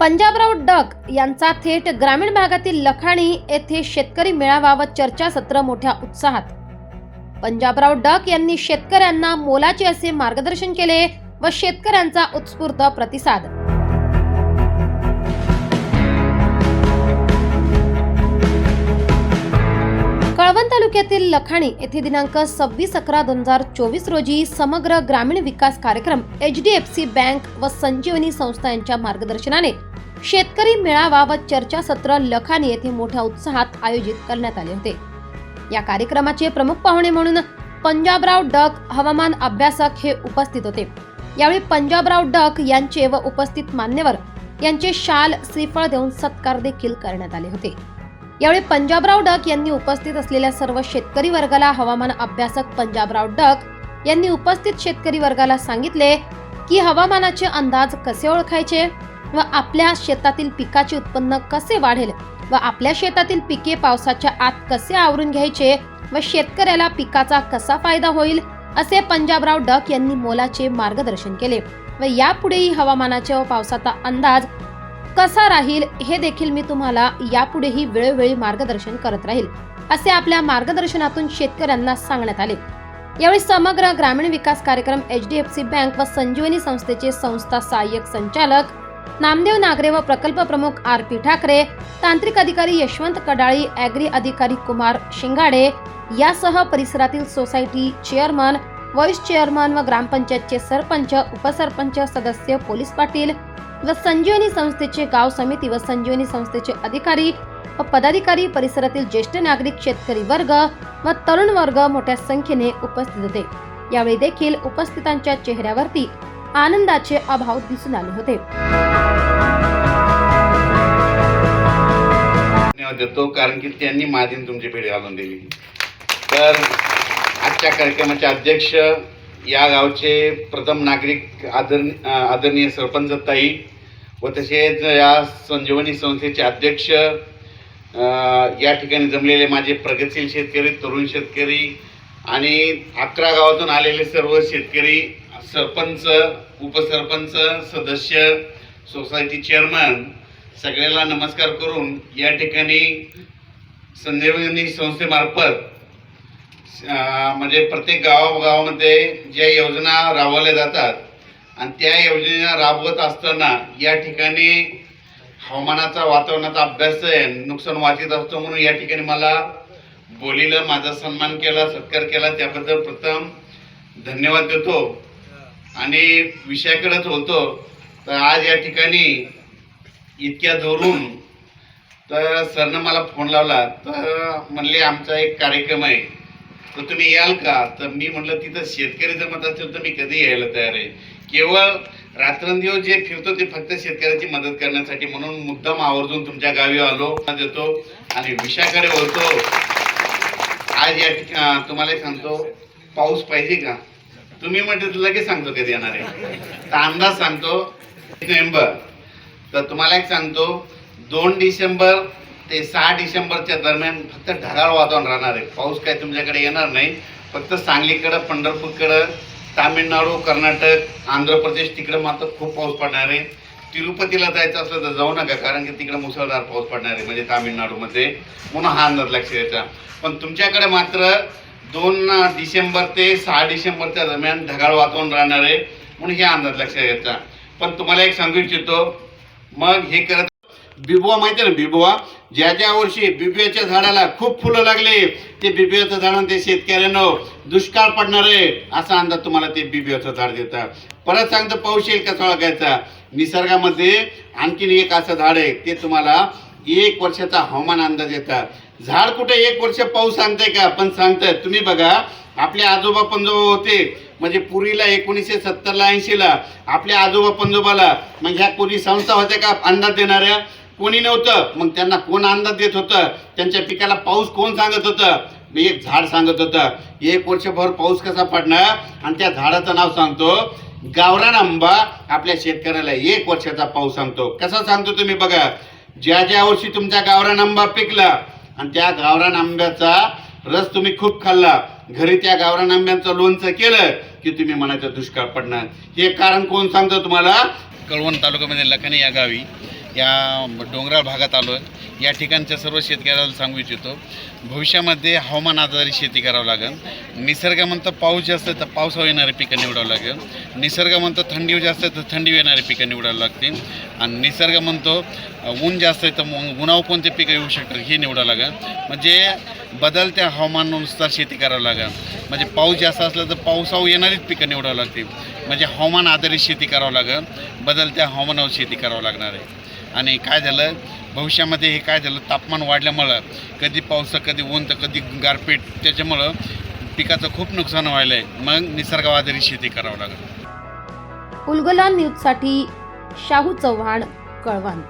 Panjabrao duck यांचा थेट ग्रामीण भागातील लखाणी येथे शेतकरी मेळावा व चर्चासत्र मोठ्या उत्साहात. पंजाबराव डक यांनी शेतकऱ्यांना मोलाचे असे मार्गदर्शन केले व शेतकऱ्यांचा उत्स्फूर्त प्रतिसाद. कळवण तालुक्यातील लखाणी येथे दिनांक सव्वीस अकरा दोन हजार चोवीस रोजी समग्र ग्रामीण विकास कार्यक्रम H D F C bank व संजीवनी संस्था यांच्या मार्गदर्शनाने शेतकरी मेळावा व चर्चासत्र लखान येथे मोठ्या उत्साहात आयोजित करण्यात आले होते. या कार्यक्रमाचे प्रमुख पाहुणे म्हणून पंजाबराव डक हवामान अभ्यासक हे उपस्थित होते. यावेळी पंजाबराव डक यांचे व उपस्थित मान्यवर यांचे शाल श्रीफळ देऊन सत्कार देखील करण्यात आले होते. यावेळी पंजाबराव डक यांनी उपस्थित असलेल्या सर्व शेतकरी वर्गाला हवामान अभ्यासक पंजाबराव डक यांनी उपस्थित शेतकरी वर्गाला सांगितले की हवामानाचे अंदाज कसे ओळखायचे? व आपल्या शेतातील पिकाचे उत्पन्न कसे वाढेल? व आपल्या शेतातील पिके पावसाच्या आत कसे आवरून घ्यायचे? व शेतकऱ्याला पिकाचा कसा फायदा होईल? असे पंजाबराव डक यांनी मोलाचे मार्गदर्शन केले. व यापुढेही हवामानाच्या व पावसाचा अंदाज कसा राहील हे देखील मी तुम्हाला यापुढेही वेळोवेळी मार्गदर्शन करत राहील असे आपल्या मार्गदर्शनातून शेतकऱ्यांना सांगण्यात आले. यावेळी समग्र ग्रामीण विकास कार्यक्रम H D F C bank व संजीवनी संस्थेचे संस्था सहाय्यक संचालक नामदेव नागरे व प्रकल्प प्रमुख आर पी ठाकरे तांत्रिक अधिकारी यशवंत कडाळी ॲग्री अधिकारी कुमार शिंगाडे यासह परिसरातील सोसायटी चेअरमन व्हाईस चेअरमन व ग्रामपंचायतचे सरपंच उपसरपंच सदस्य पोलीस पाटील व संजीवनी संस्थेचे गाव समिती व संजीवनी संस्थेचे अधिकारी व पदाधिकारी परिसरातील ज्येष्ठ नागरिक शेतकरी वर्ग व तरुण वर्ग मोठ्या संख्येने उपस्थित होते. यावेळी देखील उपस्थितांच्या चेहऱ्यावरती आनंदाचे अभाव दिसून आले होते. धन्यवाद देतो कारण की त्यांनी माझी तुमची भेट घालून दिली. तर आजच्या कार्यक्रमाचे अध्यक्ष या गावचे प्रथम नागरिक आदर आदरणीय सरपंच ताई व तसेच या संजीवनी संस्थेचे अध्यक्ष या ठिकाणी जमलेले माझे प्रगतशील शेतकरी तरुण शेतकरी आणि अकरा गावातून आलेले सर्व शेतकरी सरपंच उपसरपंच सदस्य सोसायटी चेअरमन सगळ्याला नमस्कार करून या ठिकाणी संजीवनी संस्थेमार्फत म्हणजे प्रत्येक गावागावामध्ये ज्या योजना राबवल्या जातात आणि त्या योजना राबवत असताना या ठिकाणी हवामानाचा वातावरणाचा अभ्यास आहे नुकसान वाचित असतो म्हणून या ठिकाणी मला बोलीला माझा सन्मान केला सत्कार केला. त्याबद्दल प्रथम धन्यवाद देतो. आणि विषयाकडेच होतो तर आज या ठिकाणी इतक्या जोरून तर सरनं मला फोन लावला तर म्हणले आमचा एक कार्यक्रम आहे तर तुम्ही याल का? तर मी म्हटलं तिथं शेतकरी जमत असेल तर मी कधी यायला तयार आहे. केवळ रात्रंदिवस जे फिरतो ते फक्त शेतकऱ्याची मदत करण्यासाठी म्हणून मुद्दाम आवर्जून तुमच्या गावी आलो देतो आणि विषयाकडे वळतो. आज या ठिक- तुम्हाला सांगतो पाऊस पाहिजे का? तुम्ही म्हटलं लगेच सांगतो कधी येणार आहे. तर अंदाज सांगतो नोव्हेंबर तर तुम्हाला एक सांगतो दोन डिसेंबर ते सहा डिसेंबरच्या दरम्यान फक्त ढगाळ वातावरण राहणार आहे. पाऊस काय तुमच्याकडे येणार नाही. फक्त सांगलीकडं पंढरपूरकडं तामिळनाडू कर्नाटक आंध्र प्रदेश तिकडं मात्र खूप पाऊस पडणार आहे. तिरुपतीला जायचं असलं तर जाऊ नका कारण की तिकडं मुसळधार पाऊस पडणार आहे म्हणजे तामिळनाडूमध्ये. म्हणून हा अंदाज लक्ष द्यायचा पण तुमच्याकडे मात्र दोन डिसेंबर ते सहा डिसेंबरच्या दरम्यान ढगाळ वातावरण राहणार आहे म्हणून हे अंदाज लक्षात घ्यायचा. पण तुम्हाला एक सांगू इच्छितो मग हे करत बिबुआ माहिती आहे ना बिबुआ? ज्या ज्या वर्षी बिबुयाच्या झाडाला खूप फुलं लागले ते बिबियाचं झाड ते शेतकऱ्यांना दुष्काळ पडणार आहे असा अंदाज तुम्हाला ते बिबुयाचं झाड देतात. परत सांगतो पाऊस येईल कसा ओळखायचा निसर्गामध्ये आणखीन एक असं झाड आहे ते तुम्हाला एक वर्षाचा हवामान अंदाज येतात झाड कुठे एक वर्ष पाऊस सांगताय का? पण सांगताय तुम्ही बघा आपले आजोबा पंजोबा होते. म्हणजे पुरीला एकोणीसशे सत्तरला ऐंशीला. आपल्या आजोबा पंजोबाला. मग ह्या कोणी संस्था होत्या का? अंदाज देणाऱ्या? कोणी नव्हतं. मग त्यांना कोण अंदाज देत होतं? त्यांच्या पिकाला पाऊस कोण सांगत होतं? एक झाड सांगत होतं. एक वर्षभर पाऊस कसा पडणार? आणि त्या झाडाचं नाव सांगतो. गावरान आंबा आपल्या शेतकऱ्याला एक वर्षाचा पाऊस सांगतो. कसा सांगतो तुम्ही बघा? ज्या ज्या वर्षी तुमचा गावरान आंबा पिकला आणि त्या गावरान आंब्याचा रस तुम्ही खूप खाल्ला. घरी त्या गावरान आंब्यांचं लोणचं केलं की तुम्ही म्हणायचं दुष्काळ पडणार. हे कारण कोण सांगतं तुम्हाला? कळवण तालुक्यामध्ये लखनी या गावी. या डोंगराळ भागात आलो आहे. या ठिकाणच्या सर्व शेतकऱ्याला सांगू इच्छितो भविष्यामध्ये हवामान आधारित शेती करावं लागेल. निसर्ग म्हणतं पाऊस जास्त आहे तर पावसावर येणारे पिकं निवडावं लागेल. निसर्ग म्हणतो थंडी जास्त आहे तर थंडी येणारी पिकं निवडावं लागतील. आणि निसर्ग म्हणतो ऊन जास्त आहे तर मग उन्हावर कोणते पिकं येऊ शकतात हे निवडावं लागेल. म्हणजे बदलत्या हवामानानुसार शेती करावं लागेल. म्हणजे पाऊस जास्त असला तर पावसावर येणारीच पिकं निवडावं लागतील. म्हणजे हवामान आधारित शेती करावं लागेल. बदलत्या हवामानावर शेती करावं लागणार आहे. आणि काय झालं? भविष्यामध्ये हे काय झालं? तापमान वाढल्यामुळं कधी पाऊस कधी ऊन तर कधी गारपीट त्याच्यामुळं पिकाचं खूप नुकसान व्हायलं आहे मग निसर्गावर शेती करावं लागेल. उलगला न्यूजसाठी शाहू चव्हाण कळवण.